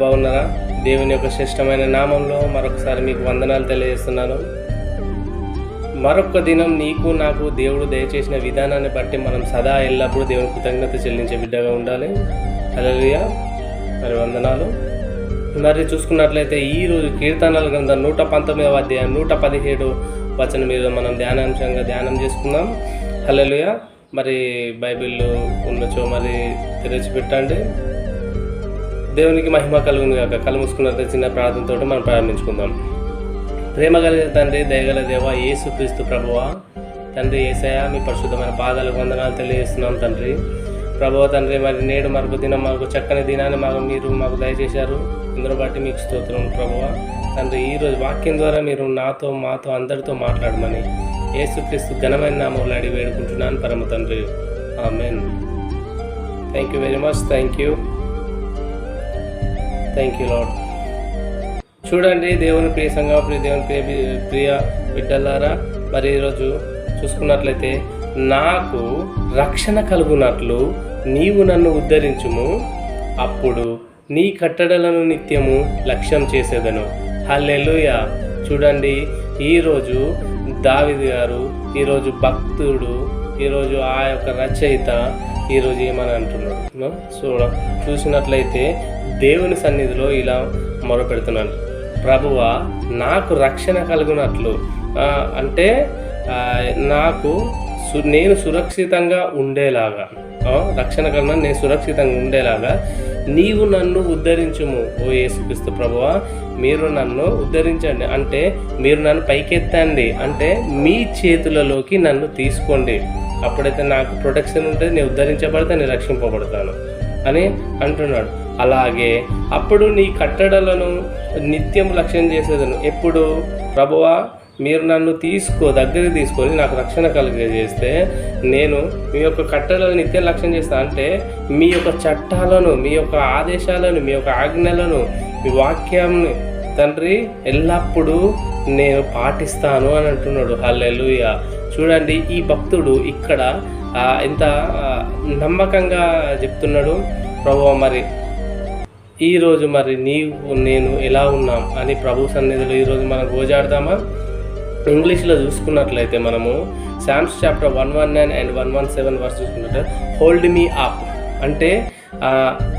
బాగున్నారా? దేవుని యొక్క శ్రేష్టమైన నామంలో మరొకసారి మీకు వందనాలు తెలియజేస్తున్నాను. మరొక దినం నీకు నాకు దేవుడు దయచేసిన విధానాన్ని బట్టి మనం సదా ఎల్లప్పుడూ దేవుని కృతజ్ఞత చెల్లించే బిడ్డగా ఉండాలి. అలలియా మరి వందనాలు. మరి చూసుకున్నట్లయితే ఈ రోజు కీర్తనల గ్రంథం నూట పంతొమ్మిదవ అధ్యాయం నూట పదిహేడు వచనం మీద మనం ధ్యానాంశంగా ధ్యానం చేసుకుందాం. హల్లెలూయా. మరి బైబిల్ ఉన్నచో మరి తెరిచిపెట్టండి. దేవునికి మహిమ కలుగును కాక కళ్ళు మూసుకున్నట్లయితే చిన్న ప్రార్థనతో మనం ప్రారంభించుకుందాం. ప్రేమ కలిగిన తండ్రి దయగల దేవ యేసు క్రీస్తు ప్రభువ తండ్రి ఏసయ మీ పరిశుద్ధమైన పాదాలకు వందనాలు తెలియజేస్తున్నాం తండ్రి. ప్రభువ తండ్రి మరి నేడు మరొక దినం మాకు చక్కని దినాన్ని మాకు మీరు మాకు దయచేశారు. ఇందులో బట్టి మీకు స్తోత్రం ప్రభువ. తండ్రి ఈరోజు వాక్యం ద్వారా మీరు నాతో మాతో అందరితో మాట్లాడమని యేసుక్రీస్తు ఘనమైన నామంలో అడిగి వేడుకుంటున్నాను పరమ తండ్రి. Amen. Thank you very much thank you thank you lord చూడండి దేవుని ప్రియ సంఘం ప్రియ దేవుని ప్రియ ప్రియ బిడ్డలారా మరి ఈరోజు చూసుకున్నట్లయితే నాకు రక్షణ కలుగునట్లు నీవు నన్ను ఉద్ధరించుము అప్పుడు నీ కట్టడలను నిత్యము లక్ష్యం చేసేదను. హల్లెలుయ. చూడండి ఈరోజు దావిది గారు ఈరోజు భక్తుడు ఈరోజు ఆ యొక్క రచయిత ఈరోజు ఏమని అంటున్నాడు? చూడ చూసినట్లయితే దేవుని సన్నిధిలో ఇలా మొరపెడుతున్నాను ప్రభువ నాకు రక్షణ కలుగునట్లు. అంటే నాకు సు నేను సురక్షితంగా ఉండేలాగా రక్షణ కన్నా నేను సురక్షితంగా ఉండేలాగా నీవు నన్ను ఉద్ధరించుము ఓ యేసుక్రీస్తు ప్రభువ. మీరు నన్ను ఉద్ధరించండి. అంటే మీరు నన్ను పైకెత్తండి. అంటే మీ చేతులలోకి నన్ను తీసుకోండి. అప్పుడైతే నాకు ప్రొటెక్షన్ ఉంటుంది నేను ఉద్ధరించబడితే నేను రక్షింపబడతాను అని అంటున్నాడు. అలాగే అప్పుడు నీ కట్టడలను నిత్యం లక్ష్యం చేసేదను. ఎప్పుడు? ప్రభువా మీరు నన్ను తీసుకో దగ్గరికి తీసుకొని నాకు రక్షణ కలిగజేస్తే నేను మీ యొక్క కట్టడలను నిత్యం లక్ష్యం చేస్తా. అంటే మీ యొక్క చట్టాలను మీ యొక్క ఆదేశాలను మీ యొక్క ఆజ్ఞలను మీ వాక్యాన్ని తండ్రి ఎల్లప్పుడూ నేను పాటిస్తాను అని అంటున్నాడు. హల్లెలుయా. చూడండి ఈ భక్తుడు ఇక్కడ ఎంత నమ్మకంగా చెప్తున్నాడు ప్రభు మరి ఈరోజు మరి నీవు నేను ఎలా ఉన్నాం? అని ప్రభు సన్నిధిలో ఈరోజు మనం గోజాడదామా? ఇంగ్లీష్లో చూసుకున్నట్లయితే మనము Psalms chapter one one nine and one one seven verse చూసుకున్నట్టు హోల్డ్ మీ అప్. అంటే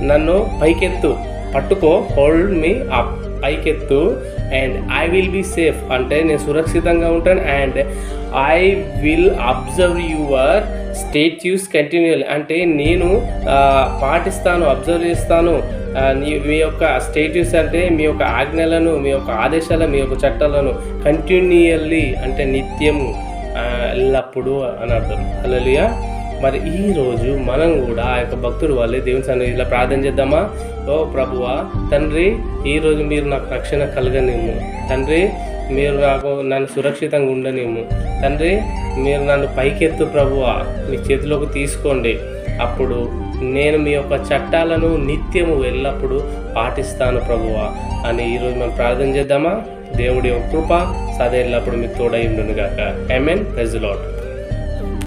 నన్ను పైకెత్తు పట్టుకో hold me up. పైకెత్తు. And I will be safe అంటే నేను సురక్షితంగా ఉంటాను. And I will observe your statutes continually అంటే నేను పాటిస్తాను అబ్జర్వ్ చేస్తాను. మీ యొక్క స్టేట్యూస్ అంటే మీ యొక్క ఆజ్ఞలను మీ యొక్క ఆదేశాలను మీ యొక్క చట్టాలను కంటిన్యూయల్లీ అంటే నిత్యము ఎల్లప్పుడూ అని అర్థం. అలలియా మరి ఈ రోజు మనం కూడా ఆ యొక్క భక్తుడు వాళ్ళే దేవుని సన్నిధిలో ప్రార్థన చేద్దామా? ఓ ప్రభువా తండ్రి ఈ రోజు మీరు నాకు రక్షణ కలగనిమ్ము తండ్రి మీరు నాకు నన్ను సురక్షితంగా ఉండనేము తండ్రి మీరు నన్ను పైకెత్తు ప్రభువా. మీ చేతిలోకి తీసుకోండి. అప్పుడు నేను మీ యొక్క చట్టాలను నిత్యము ఎల్లప్పుడూ పాటిస్తాను ప్రభువా అని ఈరోజు మనం ప్రార్థన చేద్దామా? దేవుడి యొక్క కృప సదా ఎల్లప్పుడు మీకు తోడై ఉండును ఐ మీన్ ప్రెజ్ లాట్